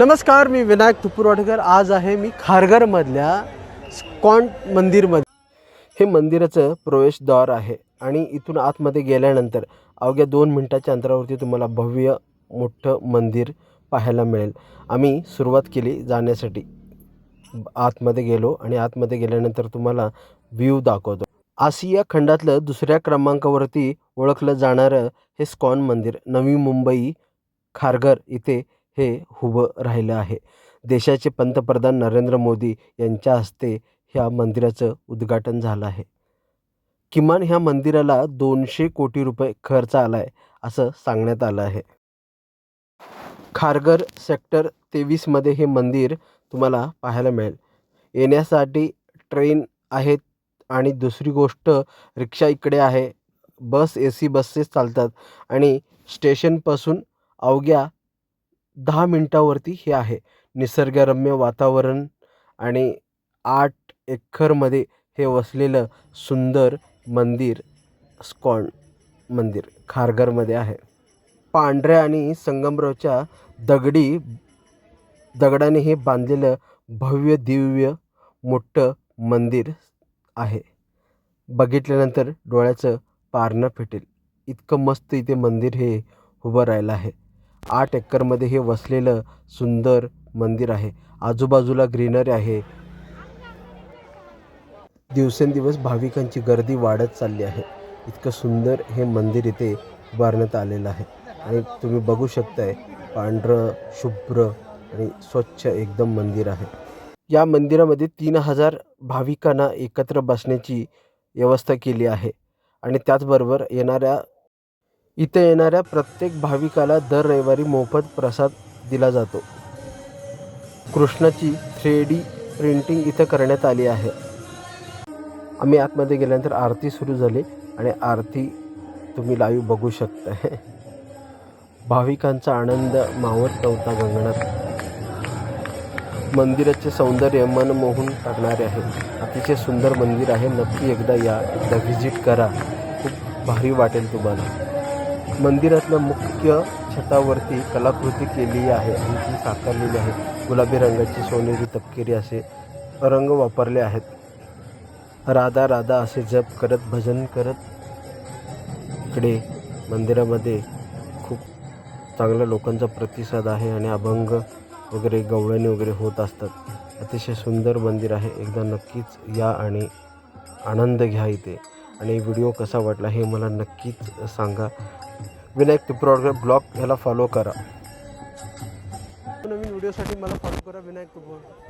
नमस्कार मी विनायक तुपुरवाडकर. आज आहे मी खारघरमधल्या स्कॉन मंदिरमध्ये. हे मंदिराचं प्रवेशद्वार आहे आणि इथून आतमध्ये गेल्यानंतर अवघ्या दोन मिनटाच्या अंतरावरती तुम्हाला भव्य मोठं मंदिर पाहायला मिळेल. आम्ही सुरुवात केली जाण्यासाठी. आतमध्ये गेलो आणि आतमध्ये गेल्यानंतर तुम्हाला व्ह्यू दाखवतो. आशिया खंडातलं दुसऱ्या क्रमांकावरती ओळखलं जाणारं हे स्कॉन मंदिर नवी मुंबई खारघर इथे हे उभं राहिलं आहे. देशाचे पंतप्रधान नरेंद्र मोदी यांच्या हस्ते ह्या मंदिराचं उद्घाटन झालं आहे. किमान ह्या मंदिराला दोनशे कोटी रुपये खर्च आला आहे असं सांगण्यात आलं आहे. खारघर सेक्टर तेवीसमध्ये हे मंदिर तुम्हाला पाहायला मिळेल. येण्यासाठी ट्रेन आहेत आणि दुसरी गोष्ट रिक्षा इकडे आहे. बस ए सी बसेस चालतात आणि स्टेशनपासून अवघ्या दहा मिनटावरती हे आहे. निसर्गरम्य वातावरण आणि आठ एकरमध्ये हे वसलेलं सुंदर मंदिर स्कॉन मंदिर खारघरमध्ये आहे. पांढऱ्या आणि संगमरवरच्या दगडी दगडाने हे बांधलेलं भव्य दिव्य मोठं मंदिर आहे. बघितल्यानंतर डोळ्याचं पारणं फिटेल. इतकं मस्त इथे मंदिर हे उभं राहिलं आहे. आठ एकरमध्ये हे वसलेलं सुंदर मंदिर आहे. आजूबाजूला ग्रीनरी आहे. दिवसेंदिवस भाविकांची गर्दी वाढत चालली आहे. इतकं सुंदर हे मंदिर इथे उभारण्यात आलेलं आहे. आणि तुम्ही बघू शकताय पांढरं शुभ्र आणि स्वच्छ एकदम मंदिर आहे. या मंदिरामध्ये तीन हजार भाविकांना एकत्र बसण्याची व्यवस्था केली आहे. आणि त्याचबरोबर येणाऱ्या इथे येणाऱ्या प्रत्येक भाविकाला दर रविवारी मोफत प्रसाद दिला जातो. कृष्णाची थ्री डी प्रिंटिंग इथं करण्यात आली आहे. आम्ही आतमध्ये गेल्यानंतर आरती सुरू झाली आणि आरती तुम्ही लाईव्ह बघू शकता. भाविकांचा आनंद मावत नव्हता गंगणात. मंदिराचे सौंदर्य मन मोहून टाकणारे आहे. अतिशय सुंदर मंदिर आहे. नक्की एकदा या एकदा व्हिजिट करा. खूप भारी वाटेल तुम्हाला. मंदिरातल्या मुख्य छतावरती कलाकृती केली आहे आणि ती साकारलेली आहे. गुलाबी रंगाची सोनेरी तपकिरी असे रंग वापरले आहेत. राधा राधा असे जप करत भजन करत इकडे मंदिरामध्ये खूप चांगल्या लोकांचा प्रतिसाद आहे आणि अभंग वगैरे गवळणी वगैरे होत असतात. अतिशय सुंदर मंदिर आहे. एकदा नक्कीच या आणि आनंद घ्या इथे. आणि व्हिडिओ कसा वाटला हे मला नक्कीच सांगा. विनायक तुप्रॉडकर ब्लॉग ह्याला फॉलो करा. नवीन व्हिडिओसाठी मला फॉलो करा विनायक तुप्रॉड